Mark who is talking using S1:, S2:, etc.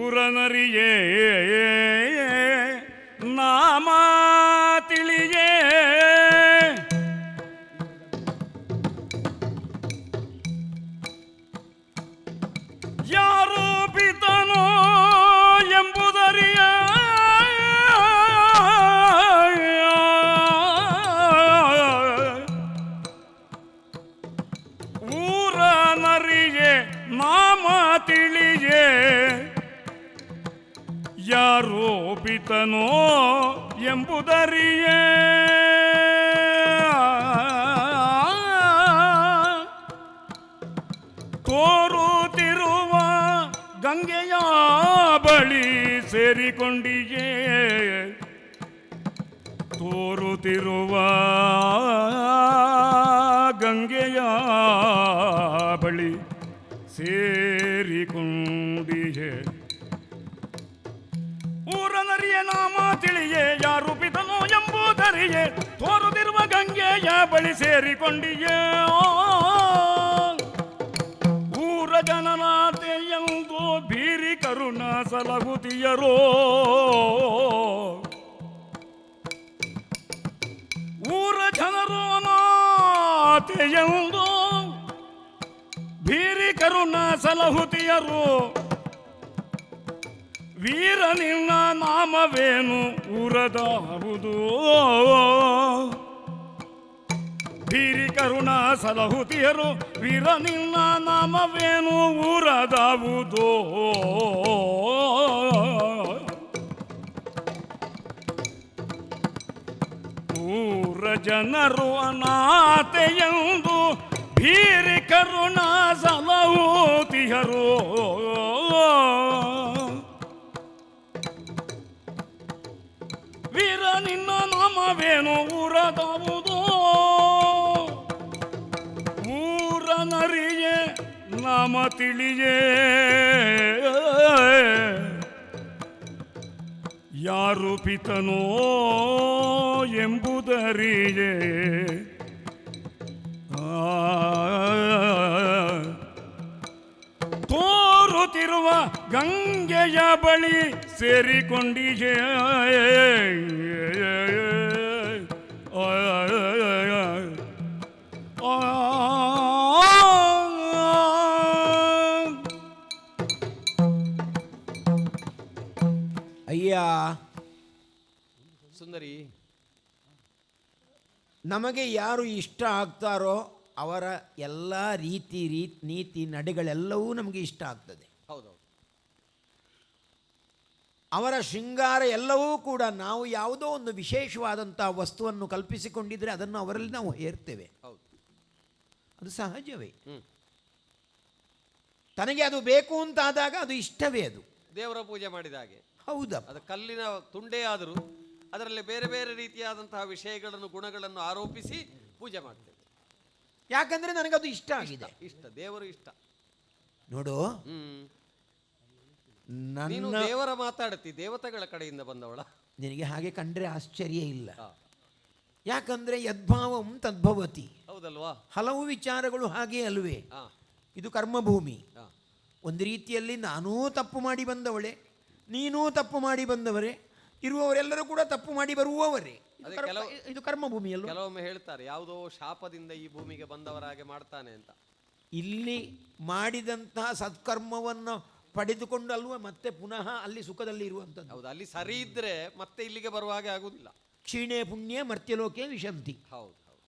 S1: ಪುರನರಿಯೇ ನಾಮ ತಿಳಿಯೇ. ಯಾರು ಪಿತನೋ ಎಂಬುದರಿಯ. ಊರ ನರಿಯೇ ನಾಮ ತಿಳಿಯೇ ಯಾರೋ ಪಿತನೋ ಎಂಬುದರಿಯೇ. ತೋರುತ್ತಿರುವ ಗಂಗೆಯ ಬಳಿ ಸೇರಿಕೊಂಡಿಯೇ. ತೋರುತ್ತಿರುವ ಗಂಗೆಯ ಬಳಿ ಸೇರಿಕೊಂಡಿಯೇ. ಊರನರಿಯ ನಾಮ ತಿಳಿಯೇ, ಯಾರು ಪಿತನೋ ಎಂಬುದರಿಯೇ, ತೋರುತ್ತಿರುವ ಗಂಗೆಯ ಬಳಿ ಸೇರಿಕೊಂಡಿಯೇ. ಊರ ಜನನಾತೆ ಎಂದು ಬೀರಿ ಕರುಣ ಸಲಹುತಿಯರೋ. ಊರ ಜನರು ನಾತೆ ಎಂದು ಬೀರಿ ಕರುಣ ಸಲಹುತಿಯರು. ವೀರ ನಿನ್ನ ನಾಮವೇನು ಊರದಾವುದು ಬೀರಿ ಕರುಣ ಸಲಹುತಿಯರು, ವೀರ ನಿನ್ನ ನಾಮವೇನು ಊರದಾವುದು ಊರ ಜನರು ಅನಾಥೆಯೆಂದು ಬೀರಿ ಕರುಣ ನಿನ್ನ ನಾಮವೇನು ಊರದವುದು? ಊರ ನರಿಯೇ ನಾಮ ತಿಳಿಯೇ. ಯಾರು ಪಿತನೋ ಎಂಬುದರಿಯೇ. ತೋರುತ್ತಿರುವ ಗಂಗೆಯ ಬಳಿ ಸೇರಿಕೊಂಡಿಯೇ
S2: ಅಯ್ಯ.
S3: ಸುಂದರಿ.
S2: ನಮಗೆ ಯಾರು ಇಷ್ಟ ಆಗ್ತಾರೋ ಅವರ ಎಲ್ಲ ರೀತಿ ರೀತಿ ನೀತಿ ನಡೆಗಳೆಲ್ಲವೂ ನಮಗೆ ಇಷ್ಟ ಆಗ್ತದೆ.
S3: ಹೌದೌದು.
S2: ಅವರ ಶೃಂಗಾರ ಎಲ್ಲವೂ ಕೂಡ ನಾವು ಯಾವುದೋ ಒಂದು ವಿಶೇಷವಾದಂಥ ವಸ್ತುವನ್ನು ಕಲ್ಪಿಸಿಕೊಂಡಿದ್ರೆ ಅದನ್ನು ಅವರಲ್ಲಿ ನಾವು ಹೇರ್ತೇವೆ
S3: ಹೌದು.
S2: ಅದು ಸಹಜವೇ. ತನಗೆ ಅದು ಬೇಕು ಅಂತಾದಾಗ ಅದು ಇಷ್ಟವೇ ಅದು.
S3: ದೇವರ ಪೂಜೆ ಮಾಡಿದ ಹಾಗೆ.
S2: ಹೌದಾ.
S3: ಅದು ಕಲ್ಲಿನ ತುಂಡೇ ಆದರೂ ಅದರಲ್ಲಿ ಬೇರೆ ಬೇರೆ ರೀತಿಯಾದಂತಹ ವಿಷಯಗಳನ್ನು ಗುಣಗಳನ್ನು ಆರೋಪಿಸಿ ಪೂಜೆ ಮಾಡ್ತೇವೆ.
S2: ಯಾಕಂದ್ರೆ ನನಗದು ಇಷ್ಟ ಆಗಿದೆ.
S3: ಇಷ್ಟ ದೇವರು ಇಷ್ಟ.
S2: ನೋಡು
S3: ನೀನು
S2: ನನ್ನ
S3: ದೇವರ ಮಾತಾಡ್ತಿ ದೇವತೆಗಳ ಕಡೆಯಿಂದ ಬಂದವಳ.
S2: ನಿನಗೆ ಹಾಗೆ ಕಂಡ್ರೆ ಆಶ್ಚರ್ಯ ಇಲ್ಲ. ಯಾಕಂದ್ರೆ ಯದ್ಭಾವಂ ತದ್ಭವತಿ.
S3: ಹೌದಲ್ವಾ?
S2: ಹಲವು ವಿಚಾರಗಳು ಹಾಗೆ ಅಲ್ವೇ.
S3: ಹಾ.
S2: ಇದು ಕರ್ಮಭೂಮಿ.
S3: ಹಾ.
S2: ಒಂದು ರೀತಿಯಲ್ಲಿ ನಾನೂ ತಪ್ಪು ಮಾಡಿ ಬಂದವಳೆ ನೀನೂ ತಪ್ಪು ಮಾಡಿ ಬಂದವರೇ ಇರುವವರೆಲ್ಲರೂ ಕೂಡ ತಪ್ಪು ಮಾಡಿ ಬರುವವರೇ. ಇದು
S3: ಅದೇ
S2: ಕರ್ಮ-
S3: ಕೆಲವು-
S2: ಇದು ಕರ್ಮಭೂಮಿ ಅಲ್ವ?
S3: ಕೆಲವೊಮ್ಮೆ ಹೇಳ್ತಾರೆ ಯಾವುದೋ ಶಾಪದಿಂದ ಈ ಭೂಮಿಗೆ ಬಂದವರ ಹಾಗೆ ಮಾಡ್ತಾನೆ ಅಂತ.
S2: ಇಲ್ಲಿ ಮಾಡಿದಂತಹ ಸತ್ಕರ್ಮವನ್ನು ಪಡೆದುಕೊಂಡು ಅಲ್ವ ಮತ್ತೆ ಪುನಃ ಅಲ್ಲಿ ಸುಖದಲ್ಲಿ ಇರುವಂಥದ್ದು.
S3: ಹೌದು ಅಲ್ಲಿ ಸರಿ ಇದ್ರೆ ಮತ್ತೆ ಇಲ್ಲಿಗೆ ಬರುವ ಹಾಗೆ ಆಗುದಿಲ್ಲ.
S2: ಕ್ಷೀಣೆ ಪುಣ್ಯ ಮರ್ತ್ಯಲೋಕೆ ವಿಶಂತಿ.
S3: ಹೌದು.